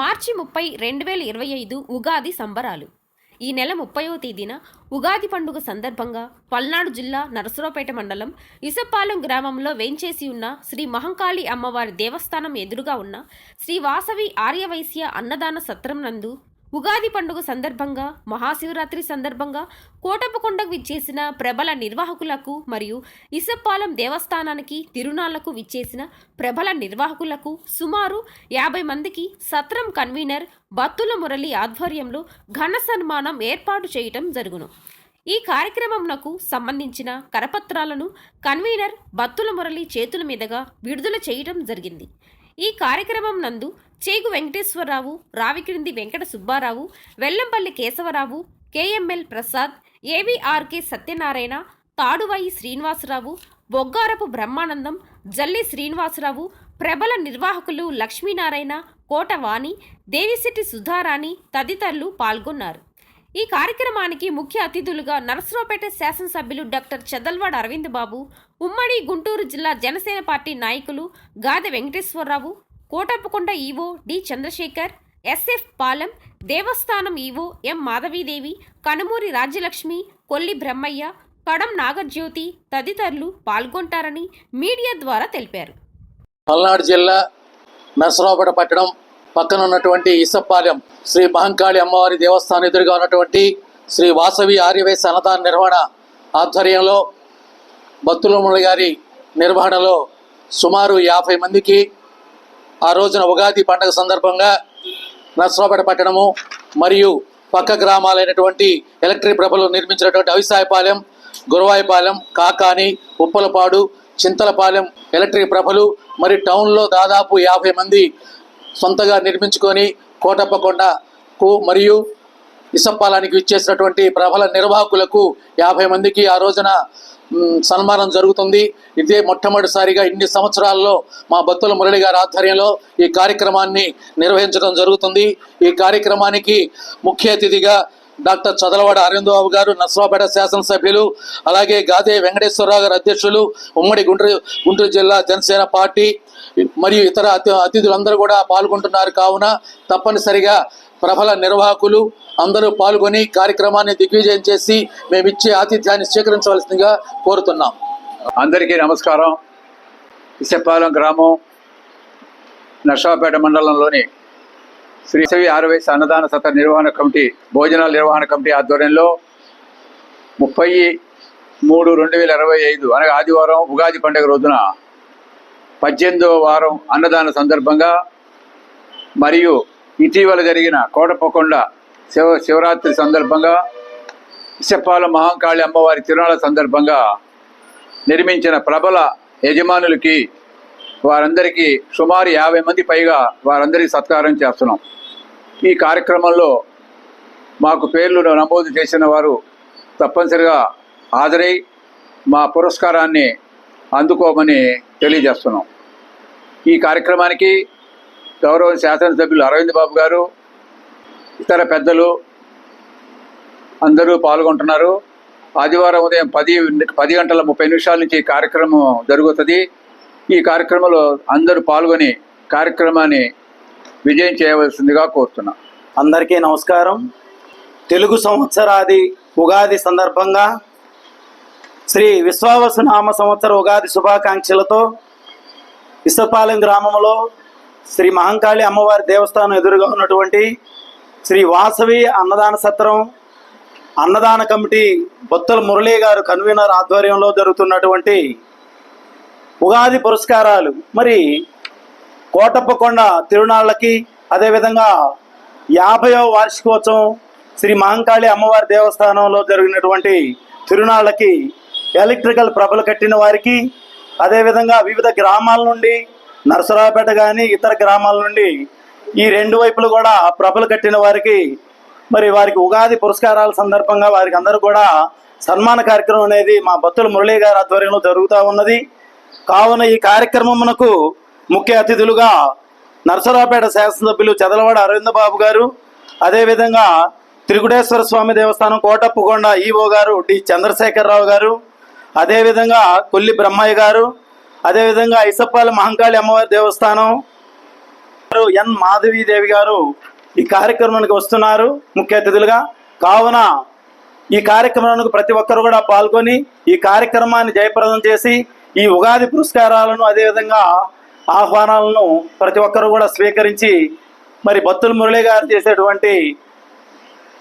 మార్చి ముప్పై రెండు వేల ఇరవై ఐదు ఉగాది సంబరాలు. ఈ నెల ముప్పైవ తేదీన ఉగాది పండుగ సందర్భంగా పల్నాడు జిల్లా నరసరావుపేట మండలం ఇసపాలెం గ్రామంలో వేంచేసి ఉన్న శ్రీ మహంకాళి అమ్మవారి దేవస్థానం ఎదురుగా ఉన్న శ్రీ వాసవి ఆర్యవైశ్య అన్నదాన సత్రం నందు ఉగాది పండుగ సందర్భంగా మహాశివరాత్రి సందర్భంగా కోటప్పకొండకు విచ్చేసిన ప్రబల నిర్వాహకులకు మరియు ఇసప్పాలెం దేవస్థానానికి తిరునాళ్ళకు విచ్చేసిన ప్రబల నిర్వాహకులకు సుమారు యాభై మందికి సత్రం కన్వీనర్ బత్తుల మురళి ఆధ్వర్యంలో ఘన సన్మానం ఏర్పాటు చేయటం జరుగును. ఈ కార్యక్రమంనకు సంబంధించిన కరపత్రాలను కన్వీనర్ బత్తుల మురళి చేతుల మీదుగా విడుదల చేయటం జరిగింది. ఈ కార్యక్రమం నందు చేగు వెంకటేశ్వరరావు రావిక్రింది వెంకట సుబ్బారావు వెల్లంపల్లి కేశవరావు కేఎంఎల్ ప్రసాద్ ఏవిఆర్కే సత్యనారాయణ తాడువాయి శ్రీనివాసరావు బొగ్గారపు బ్రహ్మానందం జల్లి శ్రీనివాసరావు ప్రబల నిర్వాహకులు లక్ష్మీనారాయణ కోటవాణి దేవిశెట్టి సుధారాణి తదితరులు పాల్గొన్నారు. ఈ కార్యక్రమానికి ముఖ్య అతిథులుగా నరసరావుపేట శాసనసభ్యులు డాక్టర్ చదల్వాడ అరవింద్ బాబు ఉమ్మడి గుంటూరు జిల్లా జనసేన పార్టీ నాయకులు Gade Venkateswararao Kotappakonda EO D Chandrasekhar S F Palem దేవస్థానం ఈవో ఎం మాధవీదేవి కనుమూరి రాజ్యలక్ష్మి కొల్లి బ్రహ్మయ్య కడం నాగజ్యోతి తదితరులు పాల్గొంటారని మీడియా ద్వారా తెలిపారు. పల్నాడు జిల్లా నరసరావుపేట పట్టణం పక్కన ఉన్నటువంటి ఇసప్పాలెం శ్రీ మహంకాళి అమ్మవారి దేవస్థానం ఎదురుగా ఉన్నటువంటి శ్రీ వాసవి ఆర్యవేశ అన్నదాన నిర్వహణ ఆధ్వర్యంలో భక్తులముల గారి నిర్వహణలో సుమారు యాభై మందికి ఆ రోజున ఉగాది పండుగ సందర్భంగా నర్సరాపేట పట్టణము మరియు పక్క గ్రామాలైనటువంటి ఎలక్ట్రిక్ ప్రభలు నిర్మించినటువంటి అవిసాయపాలెం గురవాయపాలెం కాకాని ఉప్పలపాడు చింతలపాలెం ఎలక్ట్రిక్ ప్రభలు మరి టౌన్లో దాదాపు యాభై మంది సొంతగా నిర్మించుకొని కోటప్పకొండకు మరియు ఇసప్పాలానికి ఇచ్చేసినటువంటి ప్రబల నిర్వాహకులకు యాభై మందికి ఆ రోజున సన్మానం జరుగుతుంది. ఇదే మొట్టమొదటిసారిగా ఇన్ని సంవత్సరాల్లో మా భక్తుల మురళి గారి ఆధ్వర్యంలో ఈ కార్యక్రమాన్ని నిర్వహించడం జరుగుతుంది. ఈ కార్యక్రమానికి ముఖ్య అతిథిగా డాక్టర్ చదలవాడ అరవిందబాబు గారు నర్సరావుపేట శాసనసభ్యులు అలాగే గాదే వెంకటేశ్వరరావు గారు అధ్యక్షులు ఉమ్మడి గుంటూరు గుంటూరు జిల్లా జనసేన పార్టీ మరియు ఇతర అతి అతిథులందరూ కూడా పాల్గొంటున్నారు. కావున తప్పనిసరిగా ప్రబల నిర్వాహకులు అందరూ పాల్గొని కార్యక్రమాన్ని దిగ్విజయం చేసి మేము ఆతిథ్యాన్ని స్వీకరించవలసిందిగా కోరుతున్నాం. అందరికీ నమస్కారం. ఇసపాలెం గ్రామం నర్సాపేట మండలంలోని శ్రీ శవి ఆరవేశ అన్నదాన సత నిర్వహణ కమిటీ భోజనాల నిర్వహణ కమిటీ ఆధ్వర్యంలో ముప్పై మూడు రెండు వేల ఇరవై ఐదు అనగా ఆదివారం ఉగాది పండుగ రోజున పద్దెనిమిదవ వారం అన్నదాన సందర్భంగా మరియు ఇటీవల జరిగిన కోటపకొండ శివ శివరాత్రి సందర్భంగా ఇసపాలెం మహాంకాళి అమ్మవారి తిరునాళ్ళ సందర్భంగా నిర్మించిన ప్రబల యజమానులకి వారందరికీ సుమారు యాభై మంది పైగా వారందరికీ సత్కారం చేస్తున్నాం. ఈ కార్యక్రమంలో మాకు పేర్లు నమోదు చేసిన వారు తప్పనిసరిగా హాజరై మా పురస్కారాన్ని అందుకోమని తెలియజేస్తున్నాం. ఈ కార్యక్రమానికి గౌరవ శాసనసభ్యులు అరవింద్ బాబు గారు ఇతర పెద్దలు అందరూ పాల్గొంటున్నారు. ఆదివారం ఉదయం పది పది గంటల ముప్పై నిమిషాల నుంచి ఈ కార్యక్రమం జరుగుతుంది. ఈ కార్యక్రమంలో అందరూ పాల్గొని కార్యక్రమాన్ని విజయం చేయవలసిందిగా కోరుతున్నా. అందరికీ నమస్కారం. తెలుగు సంవత్సరాది ఉగాది సందర్భంగా శ్రీ విశ్వావసునామ సంవత్సర ఉగాది శుభాకాంక్షలతో ఇసపాలెం గ్రామంలో శ్రీ మహంకాళి అమ్మవారి దేవస్థానం ఎదురుగా ఉన్నటువంటి శ్రీ వాసవి అన్నదాన సత్రం అన్నదాన కమిటీ బొత్తల మురళీ గారు కన్వీనర్ ఆధ్వర్యంలో జరుగుతున్నటువంటి ఉగాది పురస్కారాలు. మరి కోటప్పకొండ తిరునాళ్ళకి అదేవిధంగా యాభైవ వార్షికోత్సవం శ్రీ మహంకాళి అమ్మవారి దేవస్థానంలో జరిగినటువంటి తిరునాళ్ళకి ఎలక్ట్రికల్ ప్రభలు కట్టిన వారికి అదేవిధంగా వివిధ గ్రామాల నుండి నరసరావుపేట కానీ ఇతర గ్రామాల నుండి ఈ రెండు వైపులు కూడా ప్రభలు కట్టిన వారికి మరి వారికి ఉగాది పురస్కారాల సందర్భంగా వారికి అందరూ కూడా సన్మాన కార్యక్రమం అనేది మా భక్తుల మురళీ గారి ఆధ్వర్యంలో జరుగుతూ ఉన్నది. కావున ఈ కార్యక్రమమునకు ముఖ్య అతిథులుగా నరసరావుపేట శాసనసభ్యులు చదలవాడ అరవింద బాబు గారు అదేవిధంగా త్రిగుడేశ్వర స్వామి దేవస్థానం కోటప్పకొండ ఈవో గారు డి చంద్రశేఖరరావు గారు అదేవిధంగా కొల్లి బ్రహ్మయ్య గారు అదేవిధంగా ఇసప్పాల మహంకాళి అమ్మవారి దేవస్థానం ఎన్ మాధవీదేవి గారు ఈ కార్యక్రమానికి వస్తున్నారు. ముఖ్య అతిథులుగా కావున ఈ కార్యక్రమానికి ప్రతి ఒక్కరు కూడా పాల్గొని ఈ కార్యక్రమాన్ని జయప్రదం చేసి ఈ ఉగాది పురస్కారాలను అదేవిధంగా ఆహ్వానాలను ప్రతి ఒక్కరూ కూడా స్వీకరించి మరి బత్తుల మురళి గారు చేసేటువంటి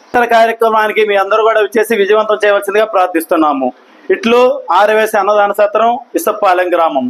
ఇతర కార్యక్రమానికి మీ అందరూ కూడా వచ్చేసి విజయవంతం చేయవలసిందిగా ప్రార్థిస్తున్నాము. ఇట్లు ఆరవేసి అన్నదాన సత్రం ఇసప్పాలెం గ్రామం.